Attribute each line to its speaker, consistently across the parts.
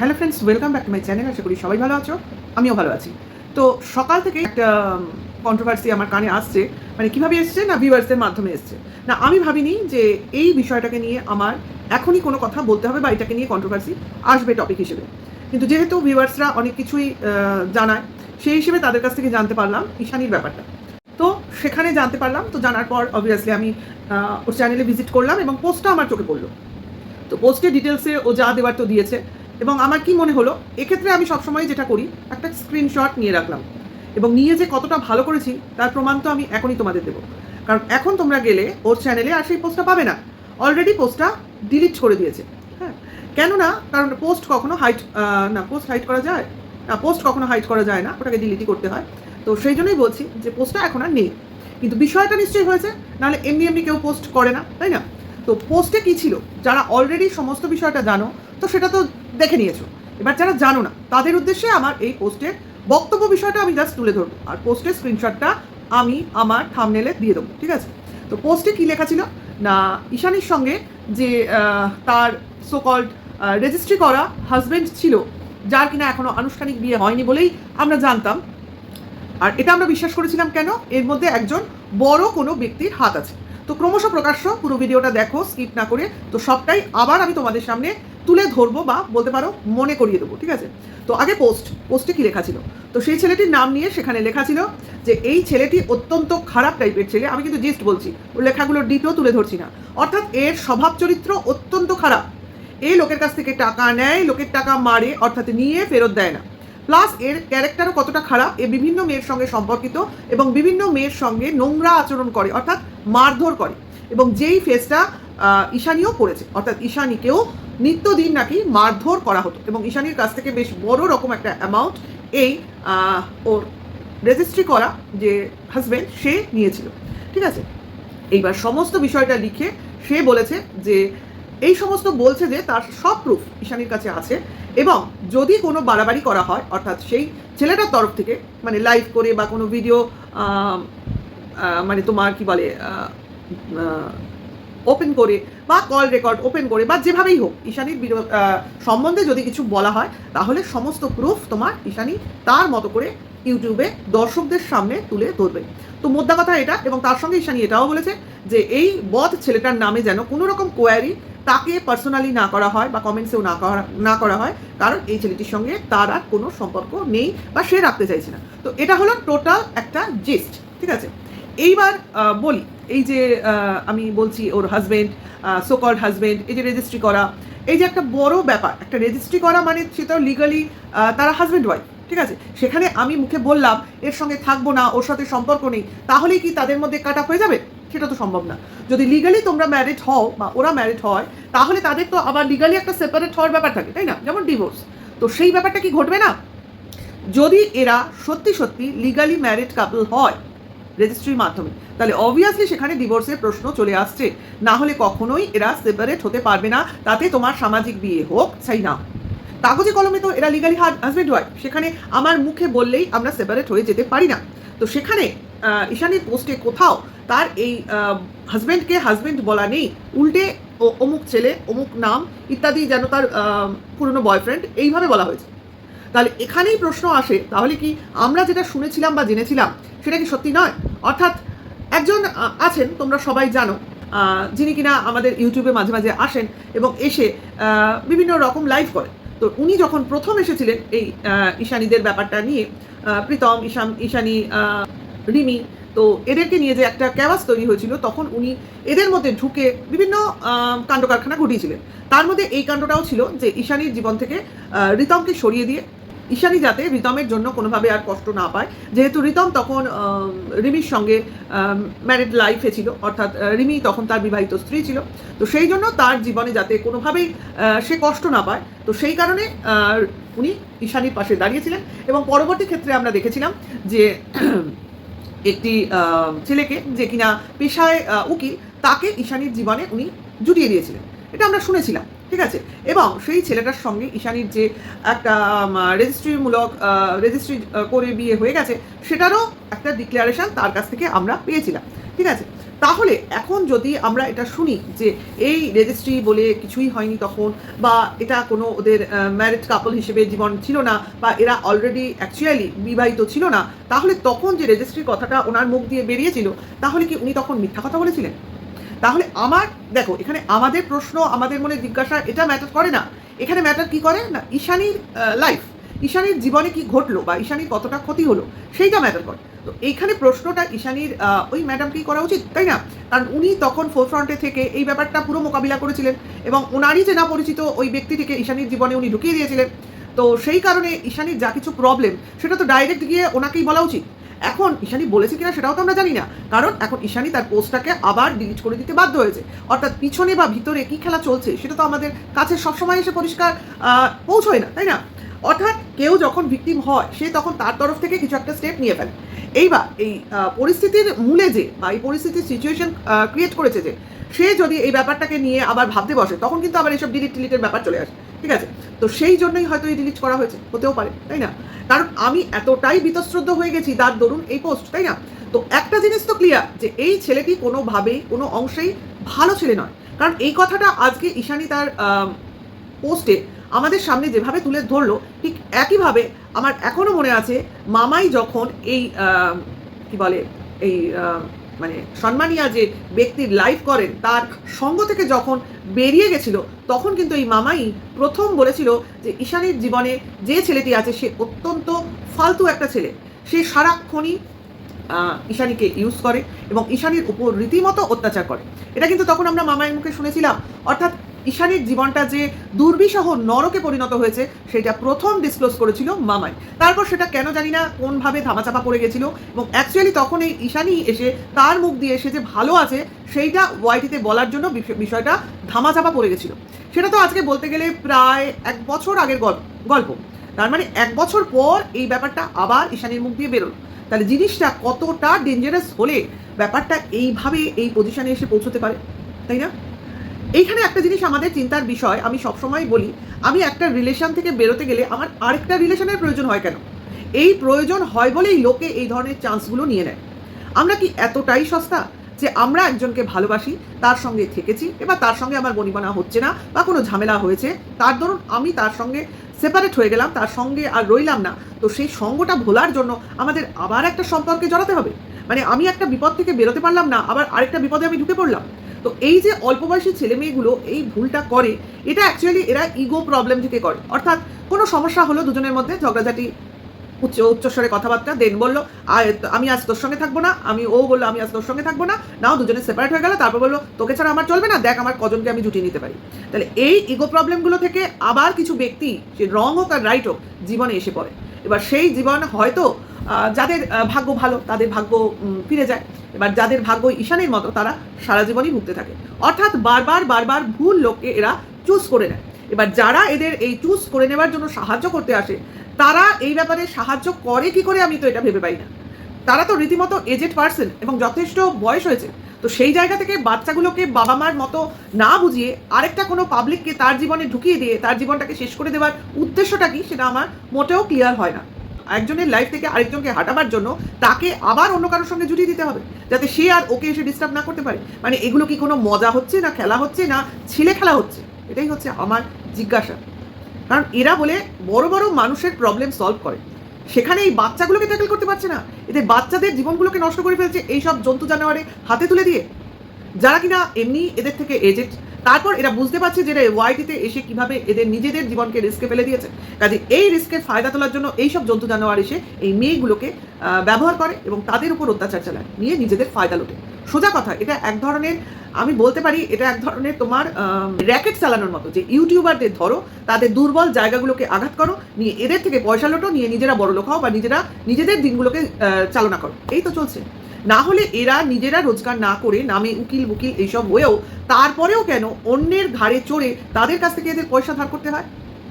Speaker 1: Hello friends welcome back to my channel আশা করি সবাই ভালো আছো, আমিও ভালো আছি। তো সকাল থেকে একটা কন্ট্রোভার্সি আমার কানে আসছে মানে কীভাবে এসছে না ভিউয়ার্সদের মাধ্যমে এসছে। না, আমি ভাবিনি যে এই বিষয়টাকে নিয়ে আমার এখনই কোনো কথা বলতে হবে বা এটাকে নিয়ে কন্ট্রোভার্সি আসবে টপিক হিসেবে। কিন্তু যেহেতু ভিউয়ার্সরা অনেক কিছুই জানায়, সেই হিসেবে তাদের কাছ থেকে জানতে পারলাম ঈশানির ব্যাপারটা। তো সেখানে জানতে পারলাম, তো জানার পর অবভিয়াসলি আমি ওর চ্যানেলে ভিজিট করলাম এবং পোস্টটা আমার চোখে পড়ল। তো পোস্টের ডিটেলসে ও যা দেওয়ার তো দিয়েছে এবং আমার কি মনে হলো, এক্ষেত্রে আমি সবসময় যেটা করি, একটা স্ক্রিনশট নিয়ে রাখলাম। এবং নিয়ে যে কতটা ভালো করেছি, তার প্রমাণ তো আমি এখনই তোমাদের দেবো। কারণ এখন তোমরা গেলে, ওর চ্যানেলে আর সেই পোস্টটা পাবে না। অলরেডি পোস্টটা ডিলিট করে দিয়েছে। হ্যাঁ? কেননা, কারণ পোস্ট কখনো হাইট না পোস্ট হাইট করা যায়? না পোস্ট কখনো হাইট করা যায় না, ওটাকে ডিলিটই করতে হয়। তো সেই জন্যই বলছি যে পোস্টটা এখন আর নেই। কিন্তু বিষয়টা নিশ্চয়ই হয়েছে, নাহলে এমনি এমনি কেউ পোস্ট করে না, তাই না? তো পোস্টে কী ছিল? যারা অলরেডি সমস্ত বিষয়টা জানো, তো সেটা তো দেখে নিয়েছো। এবার যারা জানো না, তাদের উদ্দেশ্যে আমার এই পোস্টের বক্তব্য বিষয়টা আমি জাস্ট তুলে ধরবো। আর পোস্টের স্ক্রিনশটটা আমি আমার থামনেলে দিয়ে দেবো, ঠিক আছে? তো পোস্টে কি লেখা ছিল? না, ঈশানীর সঙ্গে যে তার সোকল্ড রেজিস্ট্রি করা হাজবেন্ড ছিল, যার কিনা এখনও আনুষ্ঠানিক বিয়ে হয়নি বলেই আমরা জানতাম। আর এটা আমরা বিশ্বাস করেছিলাম কেন? এর মধ্যে একজন বড় কোনো ব্যক্তির হাত আছে। তো ক্রমশ প্রকাশ্য পুরো ভিডিওটা দেখো স্কিপ না করে, তো সবটাই আবার আমি তোমাদের সামনে তুলে ধরবো বা বলতে পারো মনে করিয়ে দেবো, ঠিক আছে? তো আগে পোস্ট পোস্টে কি লেখা ছিল? তো সেই ছেলেটির নাম নিয়ে সেখানে লেখা ছিল যে এই ছেলেটি অত্যন্ত খারাপ টাইপের ছেলে, আমি কিন্তু জিস্ট বলছি, ওর লেখাগুলোর ডিটেও তুলে ধরছি না। অর্থাৎ এর স্বভাব চরিত্র অত্যন্ত খারাপ। এই লোকের কাছ থেকে টাকা নেয়, লোকের টাকা মারে, অর্থাৎ নিয়ে ফেরত দেয় না। প্লাস এর ক্যারেক্টারও কতটা খারাপ, এ বিভিন্ন মেয়ের সঙ্গে সম্পর্কিত এবং বিভিন্ন মেয়ের সঙ্গে নোংরা আচরণ করে, অর্থাৎ মারধর করে। এবং যেই ফেসটা ঈশানীও করেছে, অর্থাৎ ঈশানীকেও নিত্যদিন নাকি মারধর করা হতো। এবং ঈশানীর কাছ থেকে বেশ বড় রকম একটা অ্যামাউন্ট এই ওর রেজিস্ট্রি করা যে হাজবেন্ড সে নিয়েছিল। ঠিক আছে? এইবার সমস্ত বিষয়টা লিখে সে বলেছে যে, এই সমস্ত বলছে যে তার সব প্রুফ ঈশানীর কাছে আছে এবং যদি কোনো বাড়াবাড়ি করা হয়, অর্থাৎ সেই ছেলেটার তরফ থেকে মানে লাইভ করে বা কোনো ভিডিও মানে তোমার কি বলে ওপেন করে বা কল রেকর্ড ওপেন করে বা যেভাবেই হোক, ঈশানীর সম্বন্ধে যদি কিছু বলা হয়, তাহলে সমস্ত প্রুফ তোমার ঈশানী তার মতো করে ইউটিউবে দর্শকদের সামনে তুলে ধরবে। তো মোদ্দা কথা এটা এবং তার সঙ্গে ঈশানী এটাও বলেছে যে এই বধ ছেলেটার নামে যেন কোনো রকম কোয়ারি তাকে পার্সোনালি না করা হয় বা কমেন্টসেও না করা না করা হয়, কারণ এই ছেলেটির সঙ্গে তার আর কোনো সম্পর্ক নেই বা সে রাখতে চাইছে না। তো এটা হলো টোটাল একটা জিস্ট ঠিক আছে? এইবার বলি, এই যে আমি বলছি ওর হাজবেন্ড সোকল্ড হাজবেন্ড এই যে রেজিস্ট্রি করা, এই যে একটা বড় ব্যাপার, একটা রেজিস্ট্রি করা মানে সেটা লিগালি তারা হাজবেন্ড ওয়াইফ ঠিক আছে? সেখানে আমি মুখে বললাম, এর সঙ্গে থাকব না, ওর সাথে সম্পর্ক নেই, তাহলেই কি তাদের মধ্যে কাট হয়ে যাবে? সেটা তো সম্ভব না। যদি লিগালি তোমরা ম্যারিড হও বা ওরা ম্যারিড হয়, তাহলে তাদের তো আবার লিগালি একটা সেপারেট হওয়ার ব্যাপার থাকে, তাই না? যেমন ডিভোর্স তো সেই ব্যাপারটা কি ঘটবে না? যদি এরা সত্যি সত্যি লিগালি ম্যারিড কাপল হয় রেজিস্ট্রির মাধ্যমে। তাহলে অবভিয়াসলি সেখানে ডিভোর্সের প্রশ্ন চলে আসছে। না হলে কখনোই এরা সেপারেট হতে পারবে না। তাতে তোমার সামাজিক বিয়ে হোক চাই না। কাগজে কলমে তো এরা লিগালি হাজবেন্ড হয় সেখানে আমার মুখে বললেই আমরা সেপারেট হয়ে যেতে পারি না। তো সেখানে ঈশানীর পোস্টে কোথাও তার এই হাজবেন্ডকে হাজবেন্ড বলা নেই। উল্টে ও, অমুক ছেলে, অমুক নাম ইত্যাদি যেন তার পুরনো বয়ফ্রেন্ড এইভাবে বলা হয়েছে। তাহলে এখানেই প্রশ্ন আসে, তাহলে কি আমরা যেটা শুনেছিলাম বা জেনেছিলাম, সেটা কি সত্যি নয়? অর্থাৎ একজন আছেন, তোমরা সবাই জানো যিনি কিনা আমাদের ইউটিউবে মাঝে মাঝে আসেন এবং এসে বিভিন্ন রকম লাইভ করেন। তো উনি যখন প্রথম এসেছিলেন এই ঈশানীদের ব্যাপারটা নিয়ে প্রীতম, ঈশান, ঈশানী রিমি, তো এদেরকে নিয়ে যে একটা ক্যাওয়াস তৈরি হয়েছিল, তখন উনি এদের মধ্যে ঢুকে বিভিন্ন কাণ্ড কারখানা ঘটিয়েছিলেন। তার মধ্যে এই কাণ্ডটাও ছিল যে ঈশানীর জীবন থেকে রিতমকে সরিয়ে দিয়ে ঈশানী যাতে রিতমের জন্য কোনোভাবে আর কষ্ট না পায়। যেহেতু রিতম তখন রিমির সঙ্গে ম্যারিড লাইফে ছিল। অর্থাৎ রিমি তখন তার বিবাহিত স্ত্রী ছিল। তো সেই জন্য তার জীবনে যাতে কোনোভাবেই সে কষ্ট না পায়। তো সেই কারণে উনি ঈশানীর পাশে দাঁড়িয়েছিলেন এবং পরবর্তী ক্ষেত্রে আমরা দেখেছিলাম যে একটি ছেলেকে যে কিনা পেশায় উকিল, তাকে ঈশানীর জীবনে উনি জুটিয়ে দিয়েছিলেন। এটা আমরা শুনেছিলাম। ঠিক আছে? এবং সেই ছেলেটার সঙ্গে ঈশানীর যে একটা রেজিস্ট্রিমূলক রেজিস্ট্রি করে বিয়ে হয়ে গেছে, সেটারও একটা ডিক্লারেশন তার কাছ থেকে আমরা পেয়েছিলাম। ঠিক আছে? তাহলে এখন যদি আমরা এটা শুনি যে এই রেজিস্ট্রি বলে কিছুই হয়নি তখন, বা এটা কোনো ওদের ম্যারিড কাপল হিসেবে জীবন ছিল না, বা এরা অলরেডি অ্যাকচুয়ালি বিবাহিত ছিল না, তাহলে তখন যে রেজিস্ট্রির কথাটা ওনার মুখ দিয়ে বেরিয়েছিল, তাহলে কি উনি তখন মিথ্যা কথা বলেছিলেন? তাহলে আমার, দেখো, এখানে আমাদের প্রশ্ন, আমাদের মনে জিজ্ঞাসা, এটা ম্যাটার করে না। এখানে ম্যাটার কি করে? না, ঈশানীর লাইফ ঈশানীর জীবনে কি ঘটলো বা ঈশানীর কতটা ক্ষতি হলো, সেইটা ম্যাটার করে। তো এইখানে প্রশ্নটা ঈশানীর ওই ম্যাডামকেই করা উচিত, তাই না? কারণ উনি তখন ফোরফ্রন্টে থেকে এই ব্যাপারটা পুরো মোকাবিলা করেছিলেন এবং ওনারই যে না পরিচিত ওই ব্যক্তিটিকে ঈশানীর জীবনে উনি ঢুকিয়ে দিয়েছিলেন। তো সেই কারণে ঈশানীর যা কিছু প্রবলেম সেটা তো ডাইরেক্ট গিয়ে ওনাকেই বলা উচিত। এখন ঈশানী বলেছে কিনা সেটাও তো আমরা জানি না। কারণ এখন ঈশানী তার পোস্টটাকে আবার ডিলিট করে দিতে বাধ্য হয়েছে। অর্থাৎ পিছনে বা ভিতরে কি খেলা চলছে সেটা তো আমাদের কাছে সবসময় এসে পরিষ্কার পৌঁছয় না, তাই না? অর্থাৎ কেউ যখন ভিকটিম হয়, সে তখন তার তরফ থেকে কিছু একটা স্টেপ নিয়ে ফেলে। এইবার এই পরিস্থিতির মূলে যে বা এই পরিস্থিতির সিচুয়েশন ক্রিয়েট করেছে যে, সে যদি এই ব্যাপারটাকে নিয়ে আবার ভাবতে বসে, তখন কিন্তু আবার এইসব ডিলিট টিলিটের ব্যাপার চলে আসে। ঠিক আছে? তো সেই জন্যই হয়তো এই ডিলিট করা হয়েছে, হতেও পারে, তাই না? কারণ আমি এতটাই বিতশ্রদ্ধ হয়ে গেছি তার দরুন এই পোস্ট তাই না? তো একটা জিনিস তো ক্লিয়ার যে এই ছেলেটি কোনোভাবেই, কোনো অংশেই ভালো ছেলে নয়। কারণ এই কথাটা আজকে ঈশানী তার পোস্টে আমাদের সামনে যেভাবে তুলে ধরলো, ঠিক একইভাবে আমার এখনও মনে আছে, মামাই যখন এই কি বলে, এই মানে সম্মানিয়া যে ব্যক্তির লাইভ করেন, তার সঙ্গ থেকে যখন বেরিয়ে গেছিল, তখন কিন্তু এই মামাই প্রথম বলেছিল যে, ঈশানীর জীবনে যে ছেলেটি আছে, সে অত্যন্ত ফালতু একটা ছেলে। সে সারাক্ষণই ঈশানীকে ইউজ করে এবং ঈশানীর উপর রীতিমতো অত্যাচার করে। এটা কিন্তু তখন আমরা মামায়ের মুখে শুনেছিলাম। অর্থাৎ ঈশানীর জীবনটা যে দুর্বিষহ নরকে পরিণত হয়েছে, সেটা প্রথম ডিসক্লোজ করেছিল মামাই। তারপর সেটা কেন জানি না, কোনভাবে ধামাচাপা পড়ে গেছিল, এবং অ্যাকচুয়ালি তখন এই ঈশানী এসে তার মুখ দিয়ে এসে যে ভালো আছে, সেইটা ওয়াইটিতে বলার জন্য বিষ- বিষয়টা ধামাচাপা পড়ে গেছিল। সেটা তো আজকে বলতে গেলে প্রায় এক বছর আগের গল্প। তার মানে এক বছর পর এই ব্যাপারটা আবার ঈশানীর মুখ দিয়ে বেরোলো। তাহলে জিনিসটা কতটা ডেঞ্জারাস হলে ব্যাপারটা এইভাবে এই পজিশনে এসে পৌঁছতে পারে? তাই না? এইখানে একটা জিনিস আমাদের চিন্তার বিষয়, আমি সবসময় বলি, আমি একটা রিলেশন থেকে বেরোতে গেলে আমার আরেকটা রিলেশনের প্রয়োজন হয় কেন? এই প্রয়োজন হয় বলেই লোকে এই ধরনের চান্সগুলো নিয়ে নেয়। আমরা কি এতটাই সস্তা যে আমরা একজনকে ভালোবাসি, তার সঙ্গে থেকেছি, এবার তার সঙ্গে আমার বনিবনা হচ্ছে না বা কোনো ঝামেলা হয়েছে, তার ধরুন আমি তার সঙ্গে সেপারেট হয়ে গেলাম, তার সঙ্গে আর রইলাম না, তো সেই সঙ্গটা ভোলার জন্য আমাদের আবার একটা সম্পর্কে জড়াতে হবে। মানে আমি একটা বিপদ থেকে বেরোতে পারলাম না, আবার আরেকটা বিপদে আমি ঢুকে পড়লাম। তো এই যে অল্প বয়সী ছেলে মেয়েগুলো এই ভুলটা করে এটা অ্যাকচুয়ালি এরা ইগো প্রবলেম থেকে করে। অর্থাৎ কোনো সমস্যা হলো দুজনের মধ্যে ঝগড়াঝাটি উচ্চ উচ্চস্বরে কথাবার্তা দেন বলল "আয়, আমি আজ তোর সঙ্গে থাকব না। আমি ও বলল আমি আজ তোর সঙ্গে থাকব না। নাও দুজনে সেপারেট হয়ে গেল তারপর বলল তোকে ছাড়া আমার চলবে না দেখ আমার কজনকে আমি জুটিয়ে নিতে পারি। তাহলে এই ইগো প্রবলেমগুলো থেকে আবার কিছু ব্যক্তি সে রং হোক আর রাইট হোক জীবনে এসে পড়ে। এবার সেই জীবন হয়তো যাদের ভাগ্য ভালো তাদের ভাগ্য ফিরে যায়। এবার যাদের ভাগ্য ঈশানের মতো, তারা সারা জীবনই ভুগতে থাকে। অর্থাৎ বারবার বারবার ভুল লোককে এরা চুজ করে নেয়। এবার যারা এদের এই চুজ করে নেওয়ার জন্য সাহায্য করতে আসে, তারা এই ব্যাপারে সাহায্য করে কি করে আমি তো এটা ভেবে পাই না। তারা তো রীতিমতো এজেড পার্সন এবং যথেষ্ট বয়স হয়েছে। তো সেই জায়গা থেকে বাচ্চাগুলোকে বাবা মার মতো না বুঝিয়ে আরেকটা কোনো পাবলিককে তার জীবনে ঢুকিয়ে দিয়ে, তার জীবনটাকে শেষ করে দেওয়ার উদ্দেশ্যটা কি, সেটা আমার মোটেও ক্লিয়ার হয় না। একজনের লাইফ থেকে আরেকজনকে হাঁটাবার জন্য তাকে আবার অন্য কারোর সঙ্গে জুটিয়ে দিতে হবে, যাতে সে আর ওকে এসে ডিস্টার্ব না করতে পারে। মানে এগুলো কি কোনো মজা হচ্ছে না খেলা হচ্ছে না ছেলে খেলা হচ্ছে? এটাই হচ্ছে আমার জিজ্ঞাসা। কারণ এরা বলে বড় বড় মানুষের প্রবলেম সলভ করে। সেখানে এই বাচ্চাগুলোকে ট্যাকেল করতে পারছে না। এদের বাচ্চাদের জীবনগুলোকে নষ্ট করে ফেলছে এইসব জন্তু জানোয়ারে হাতে তুলে দিয়ে। যারা কিনা এমনি এদের থেকে এজেড তারপর এরা বুঝতে পারছে যে ওয়াইটিতে এসে কীভাবে এদের নিজেদের জীবনকে রিস্কে ফেলে দিয়েছে। কাজে এই রিস্কের ফায়দা তোলার জন্য এইসব জন্তু জানোয়ার এসে এই মেয়েগুলোকে ব্যবহার করে এবং তাদের উপর অত্যাচার চালায়, নিয়ে নিজেদের ফায়দা লোটে। সোজা কথা, এটা এক ধরনের, আমি বলতে পারি, এটা এক ধরনের তোমার র্যাকেট চালানোর মতো যে ইউটিউবারদের ধরো, তাদের দুর্বল জায়গাগুলোকে আঘাত করো, নিয়ে এদের থেকে পয়সা লোটো, নিয়ে নিজেরা বড় লোক হও বা নিজেরা নিজেদের দিনগুলোকে চালনা করো। এই তো চলছে। না হলে এরা নিজেরা রোজগার না করে নামে উকিল বুকিল এইসব হয়েও তারপরেও কেন অন্যের ঘাড়ে চড়ে তাদের কাছ থেকে এদের পয়সা ধার করতে হয়?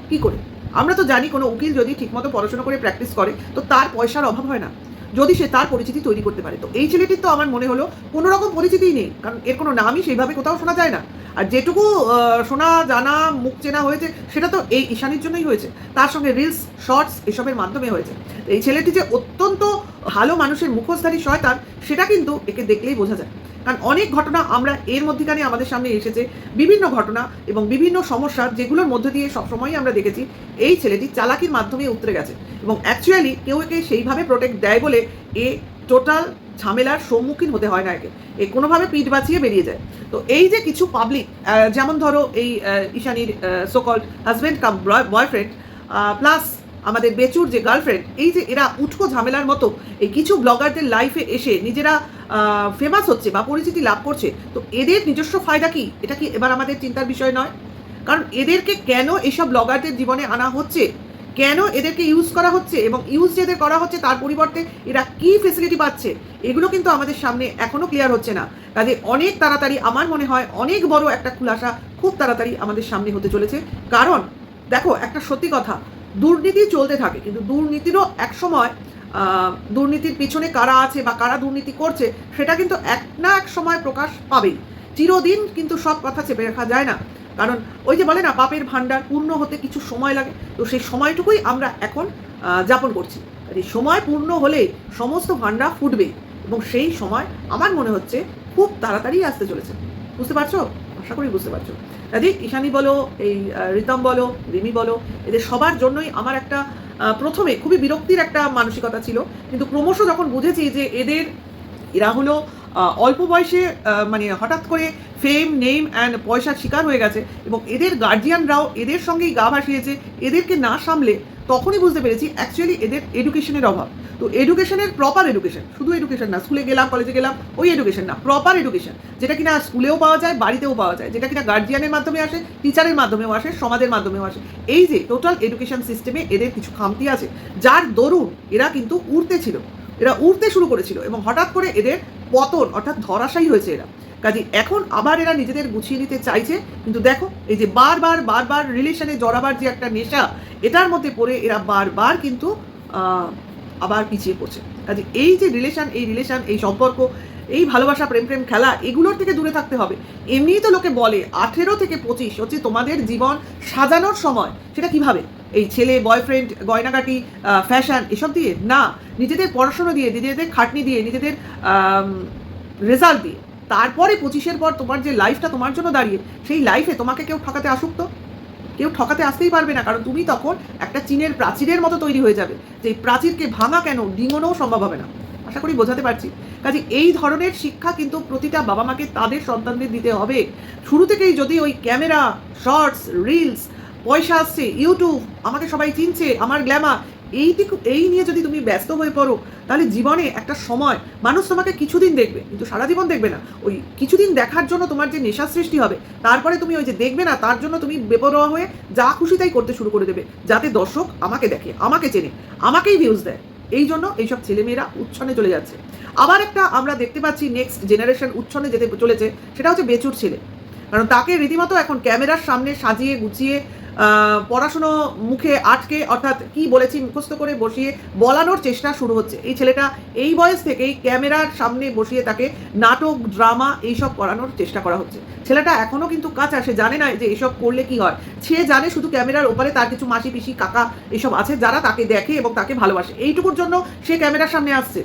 Speaker 1: কি করে? আমরা তো জানি কোনো উকিল যদি ঠিকমতো পড়াশোনা করে প্র্যাকটিস করে, তো তার পয়সার অভাব হয় না। যদি সে তার পরিচিতি তৈরি করতে পারে। তো এই ছেলেটির তো আমার মনে হলো কোনো রকম পরিচিতিই নেই। কারণ এর কোনো নামই সেইভাবে কোথাও শোনা যায় না। আর যেটুকু শোনা জানা, মুখ চেনা হয়েছে, সেটা তো এই ঈশানির জন্যই হয়েছে। তার সঙ্গে রিলস শর্টস এসবের মাধ্যমে হয়েছে। এই ছেলেটি যে অত্যন্ত ভালো মানুষের মুখোশধারী শয়তান, সেটা কিন্তু একে দেখলেই বোঝা যায়। কারণ অনেক ঘটনা আমরা এর মধ্যেখানে আমাদের সামনে এসেছে, বিভিন্ন ঘটনা এবং বিভিন্ন সমস্যা যেগুলোর মধ্যে দিয়ে সবসময়ই আমরা দেখেছি, এই ছেলেটি চালাকির মাধ্যমে উতরে গেছে। এবং অ্যাকচুয়ালি কেউ একে সেইভাবে প্রোটেক্ট দেয় বলে এ টোটাল ঝামেলার সম্মুখীন হতে হয় না একে এ কোনোভাবে পিঠ বাঁচিয়ে বেরিয়ে যায়। তো এই যে কিছু পাবলিক যেমন ধরো এই ঈশানীর so called husband cum boyfriend plus আমাদের বেচুর যে গার্লফ্রেন্ড এই যে এরা উঠকো ঝামেলার মতো, এই কিছু ব্লগারদের লাইফে এসে নিজেরা ফেমাস হচ্ছে বা পরিচিতি লাভ করছে, তো এদের নিজস্ব ফায়দা কি? এটা কি এবার আমাদের চিন্তার বিষয় নয়? কারণ এদেরকে কেন এসব ব্লগারদের জীবনে আনা হচ্ছে? কেন এদেরকে ইউজ করা হচ্ছে এবং ইউজ যেদের করা হচ্ছে তার পরিবর্তে এরা কি ফেসিলিটি পাচ্ছে এগুলো কিন্তু আমাদের সামনে এখনও ক্লিয়ার হচ্ছে না। কাজে অনেক তাড়াতাড়ি আমার মনে হয় অনেক বড় একটা খুলাসা খুব তাড়াতাড়ি আমাদের সামনে হতে চলেছে। কারণ দেখো একটা সত্যি কথা দুর্নীতি চলতে থাকে কিন্তু দুর্নীতিরও এক সময় আহ, দুর্নীতির পিছনে কারা আছে বা কারা দুর্নীতি করছে সেটা কিন্তু এক না এক সময় প্রকাশ পাবেই। চিরদিন কিন্তু সব কথা চেপে রাখা যায় না। কারণ ওই যে বলে না, পাপের ভান্ডার পূর্ণ হতে কিছু সময় লাগে। তো সেই সময়টুকুই আমরা এখন যাপন করছি। আর এই সময় পূর্ণ হলে সমস্ত ভান্ডার ফুটবে এবং সেই সময় আমার মনে হচ্ছে খুব তাড়াতাড়ি আসতে চলেছে। বুঝতে পারছ? আশা করি বুঝতে পারছ। কাজে ঈশানী বলো, এই রিতম বলো, রিমি বলো, এদের সবার জন্যই আমার একটা প্রথমে খুবই বিরক্তির একটা মানসিকতা ছিল। কিন্তু ক্রমশ যখন বুঝেছি যে এদের, এরা হলো অল্প বয়সে মানে হঠাৎ করে ফেম নেম অ্যান্ড পয়সার শিকার হয়ে গেছে এবং এদের গার্জিয়ানরাও এদের সঙ্গেই গা ভাসিয়েছে, এদেরকে না সামলে তখনই বুঝতে পেরেছি অ্যাকচুয়ালি এদের এডুকেশনের অভাব। তো এডুকেশনের প্রপার এডুকেশন শুধু এডুকেশন না স্কুলে গেলাম কলেজে গেলাম, ওই এডুকেশন না প্রপার এডুকেশন যেটা কিনা স্কুলেও পাওয়া যায়, বাড়িতেও পাওয়া যায়, যেটা কিনা গার্জিয়ানের মাধ্যমে আসে টিচারের মাধ্যমেও আসে, সমাজের মাধ্যমেও আসে। এই যে টোটাল এডুকেশন সিস্টেমে এদের কিছু খামতি আছে, যার দরুন এরা কিন্তু উড়তে ছিল, এরা উড়তে শুরু করেছিল এবং হঠাৎ করে এদের পতন, অর্থাৎ ধরাশায়ী হয়েছে এরা। কাজে এখন আবার এরা নিজেদের গুছিয়ে নিতে চাইছে, কিন্তু দেখো, এই যে বারবার বারবার রিলেশনে জড়াবার যে একটা নেশা, এটার মধ্যে পড়ে এরা বারবার কিন্তু আবার পিছিয়ে পড়ছে। কাজে এই যে রিলেশন এই রিলেশন এই সম্পর্ক, এই ভালোবাসা, প্রেম প্রেম, খেলা, এগুলোর থেকে দূরে থাকতে হবে। এমনিই তো লোকে বলে, আঠেরো থেকে পঁচিশ হচ্ছে তোমাদের জীবন সাজানোর সময়। সেটা কীভাবে? এই ছেলে বয়ফ্রেন্ড গয়নাগাটি ফ্যাশন এসব দিয়ে? না, নিজেদের পড়াশোনা দিয়ে, নিজেদের খাটনি দিয়ে, নিজেদের রেজাল্ট দিয়ে। তারপরে পঁচিশের পর তোমার যে লাইফটা তোমার জন্য দাঁড়িয়ে, সেই লাইফে তোমাকে কেউ ঠকাতে আসুক তো? কেউ ঠকাতে আসতেই পারবে না, কারণ তুমি তখন একটা চীনের প্রাচীরের মতো তৈরি হয়ে যাবে। যে প্রাচীরকে ভাঙা কেন, ডিঙোনোও সম্ভব হবে না। আশা করি বোঝাতে পারছি। কাজে এই ধরনের শিক্ষা কিন্তু প্রতিটা বাবা মাকে তাদের সন্তানদের দিতে হবে। শুরু থেকেই যদি ওই ক্যামেরা শর্টস রিলস পয়সা আসছে ইউটিউব আমাকে সবাই চিনছে, আমার গ্ল্যামার এইটুকু এই নিয়ে যদি তুমি ব্যস্ত হয়ে পড়ো, তাহলে জীবনে একটা সময়, মানুষ তোমাকে কিছুদিন দেখবে, কিন্তু সারা জীবন দেখবে না। ওই কিছুদিন দেখার জন্য তোমার যে নেশা সৃষ্টি হবে, তারপরে তুমি ওই যে দেখবে না, তার জন্য তুমি বেপরোয়া হয়ে যা খুশি তাই করতে শুরু করে দেবে, যাতে দর্শক আমাকে দেখে, আমাকে চেনে, আমাকেই ভিউজ দেয়। এই জন্য এইসব ছেলেমেয়েরা উচ্ছনে চলে যাচ্ছে। আবার একটা আমরা দেখতে পাচ্ছি নেক্সট জেনারেশন উচ্ছনে যেতে চলেছে, সেটা হচ্ছে বেচুর ছেলে। কারণ তাকে রীতিমতো এখন ক্যামেরার সামনে সাজিয়ে গুছিয়ে পড়াশুনো মুখে আটকে, অর্থাৎ কি বলেছি মুখস্থ করে বসিয়ে বলানোর চেষ্টা শুরু হচ্ছে। এই ছেলেটা এই বয়স থেকেই ক্যামেরার সামনে বসিয়ে তাকে নাটক, ড্রামা এইসব করানোর চেষ্টা করা হচ্ছে। ছেলেটা এখনও কিন্তু কাঁচা, সে জানে না যে এসব করলে কি হয়। সে জানে শুধু ক্যামেরার ওপারে তার কিছু মাসি, পিসি, কাকা এসব আছে, যারা তাকে দেখে এবং তাকে ভালোবাসে। এইটুকুর জন্য সে ক্যামেরার সামনে আসছে।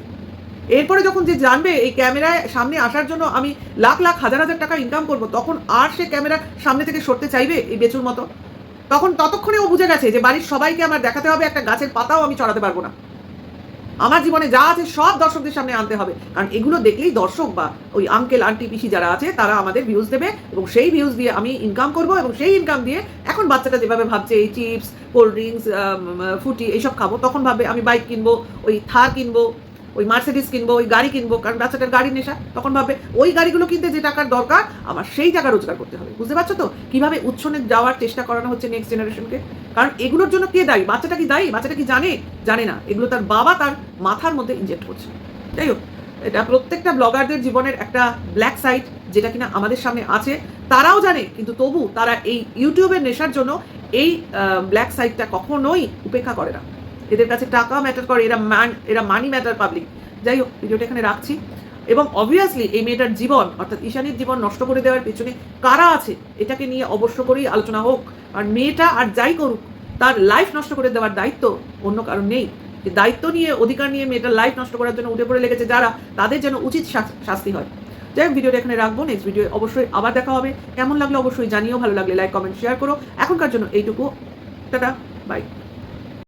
Speaker 1: এরপরে যখন যে জানবে এই ক্যামেরায় সামনে আসার জন্য আমি লাখ লাখ, হাজার হাজার টাকা ইনকাম করব, তখন আর সে ক্যামেরার সামনে থেকে সরতে চাইবে এই বেচুর মতো? তখন ততক্ষণে ও বুঝে গেছে যে বাড়ির সবাইকে আমার দেখাতে হবে, একটা গাছের পাতাও আমি চড়াতে পারব না। আমার জীবনে যা আছে সব দর্শকদের সামনে আনতে হবে। কারণ এগুলো দেখলেই দর্শক বা ওই আঙ্কেল আন্টি পিসি যারা আছে, তারা আমাদের ভিউজ দেবে এবং সেই ভিউজ দিয়ে আমি ইনকাম করব এবং সেই ইনকাম দিয়ে এখন বাচ্চাটা যেভাবে ভাবছে, এই চিপস কোল্ড ড্রিঙ্কস ফুটি এইসব খাব, তখন ভাবে আমি বাইক কিনবো, ওই থার কিনবো। ওই মার্সিডিস কিনবো, ওই গাড়ি কিনবো, কারণ বাচ্চাটার গাড়ি নেশা। তখন ভাববে, ওই গাড়িগুলো কিনতে যে টাকার দরকার, আমার সেই টাকা রোজগার করতে হবে। বুঝতে পারছ তো? কীভাবে উচ্ছনে যাওয়ার চেষ্টা করানো হচ্ছে নেক্সট জেনারেশনকে কারণ এগুলোর জন্য কে দায়ী? বাচ্চাটা কি দায়ী? বাচ্চাটা কি জানে? জানে না। এগুলো তার বাবা তার মাথার মধ্যে ইনজেক্ট করছে। যাই হোক, এটা প্রত্যেকটা ব্লগারদের জীবনের একটা ব্ল্যাক সাইড যেটা কিনা আমাদের সামনে আছে। তারাও জানে, কিন্তু তবু তারা এই ইউটিউবের নেশার জন্য এই ব্ল্যাক সাইডটা কখনোই উপেক্ষা করে না। এদের কাছে টাকা ম্যাটার করে, এরা মান এরা মানি ম্যাটার পাবলিক যাই হোক, ভিডিওটা এখানে রাখছি। এবং অবভিয়াসলি এই মেয়েটার জীবন, অর্থাৎ ঈশানীর জীবন নষ্ট করে দেওয়ার পেছনে কারা আছে, এটাকে নিয়ে অবশ্য করেই আলোচনা হোক। আর মেয়েটা আর যাই করুক, তার লাইফ নষ্ট করে দেওয়ার দায়িত্ব অন্য কারণ নেই। দায়িত্ব নিয়ে, অধিকার নিয়ে মেয়েটার লাইফ নষ্ট করার জন্য উঠে পড়ে লেগেছে যারা, তাদের যেন উচিত শাস্তি হয়। যাই হোক, ভিডিওটা এখানে রাখব। নেক্সট ভিডিও অবশ্যই আবার দেখা হবে। কেমন লাগল অবশ্যই জানিও। ভালো লাগলে লাইক কমেন্ট শেয়ার করো। এখনকার জন্য এইটুকু। Tata bye